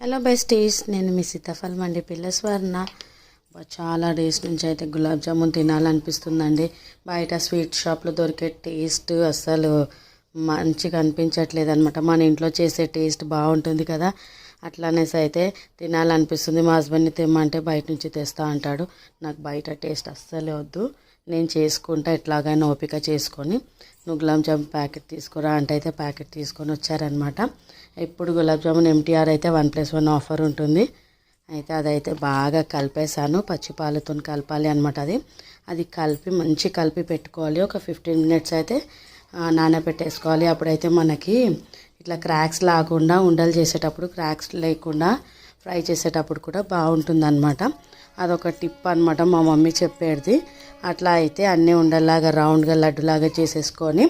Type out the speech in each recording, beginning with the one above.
Hello besties నేను మీ సీతాఫలం అండి పిల్లస్వర్ణ చాలా డేస్ నుంచి అయితే గులాబ్ జామున్ తినాలనిపిస్తుందండి. బయట స్వీట్ షాప్లో దొరికే టేస్ట్ అస్సలు మంచిగా అనిపించట్లేదు అనమాట మన ఇంట్లో చేసే టేస్ట్ బాగుంటుంది కదా. అట్లనేసి అయితే తినాలనిపిస్తుంది. మా హస్బెండ్ని తెమ్మంటే బయట నుంచి తెస్తా అంటాడు. నాకు బయట టేస్ట్ అస్సలే వద్దు. నేను చేసుకుంటా. ఎట్లాగైనా ఓపిక చేసుకొని. నువ్వు గులాబ్ జామున్ ప్యాకెట్ తీసుకురా అంటే అయితే ప్యాకెట్ తీసుకొని వచ్చారనమాట ఇప్పుడు గులాబ్ జామున్ ఎంటీఆర్ అయితే వన్ ప్లస్ వన్ ఆఫర్ ఉంటుంది. అయితే అదైతే బాగా కలిపేసాను పచ్చిపాలతో కలపాలి అనమాట అది. అది కలిపి మంచి కలిపి పెట్టుకోవాలి. ఒక ఫిఫ్టీన్ మినిట్స్ అయితే నానబెట్టేసుకోవాలి. అప్పుడైతే మనకి ఇట్లా క్రాక్స్ లాకుండా ఉండలు చేసేటప్పుడు క్రాక్స్ లేకుండా ఫ్రై చేసేటప్పుడు కూడా బాగుంటుంది అనమాట అదొక టిప్ అనమాట మా మమ్మీ చెప్పేది. అట్లా అయితే అన్నీ ఉండేలాగా రౌండ్గా లడ్డులాగా చేసేసుకొని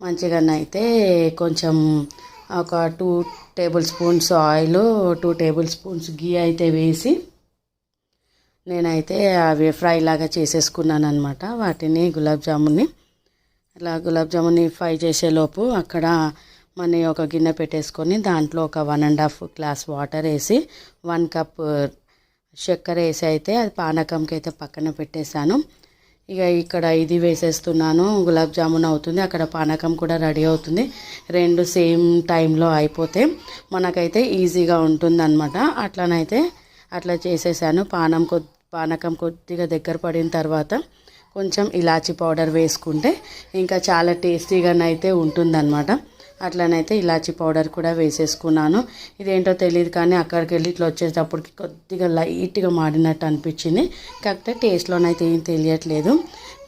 మంచిగానైతే కొంచెం ఒక two tablespoons oil two tablespoons ghee అయితే వేసి నేనైతే అవి ఫ్రై లాగా చేసేసుకున్నాను అనమాట వాటిని గులాబ్ జామున్ని అలా గులాబ్ జామున్ని ఫ్రై చేసేలోపు అక్కడ మన ఒక గిన్నె పెట్టేసుకొని దాంట్లో ఒక one and half glass water వేసి వన్ కప్ uh, చక్కెర వేసి అయితే అది పానకంకి అయితే పక్కన పెట్టేశాను. ఇక ఇక్కడ ఇది వేసేస్తున్నాను. గులాబ్ జామున్ అవుతుంది. అక్కడ పానకం కూడా రెడీ అవుతుంది. రెండు సేమ్ టైంలో అయిపోతే మనకైతే ఈజీగా ఉంటుంది అనమాట అట్లనైతే అట్లా చేసేసాను. పానం కొ పానకం కొద్దిగా దగ్గర పడిన తర్వాత కొంచెం ఇలాచీ పౌడర్ వేసుకుంటే ఇంకా చాలా టేస్టీగానైతే ఉంటుందన్నమాట. అట్లనైతే ఇలాచీ పౌడర్ కూడా వేసేసుకున్నాను. ఇదేంటో తెలియదు కానీ అక్కడికి వెళ్ళి ఇట్లా వచ్చేటప్పటికి కొద్దిగా లైట్గా మాడినట్టు అనిపించింది. కాకపోతే టేస్ట్లోనైతే ఏం తెలియట్లేదు.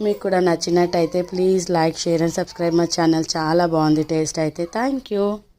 మీకు కూడా నచ్చినట్టయితే please like share and subscribe my channel. చాలా బాగుంది టేస్ట్ అయితే. Thank you.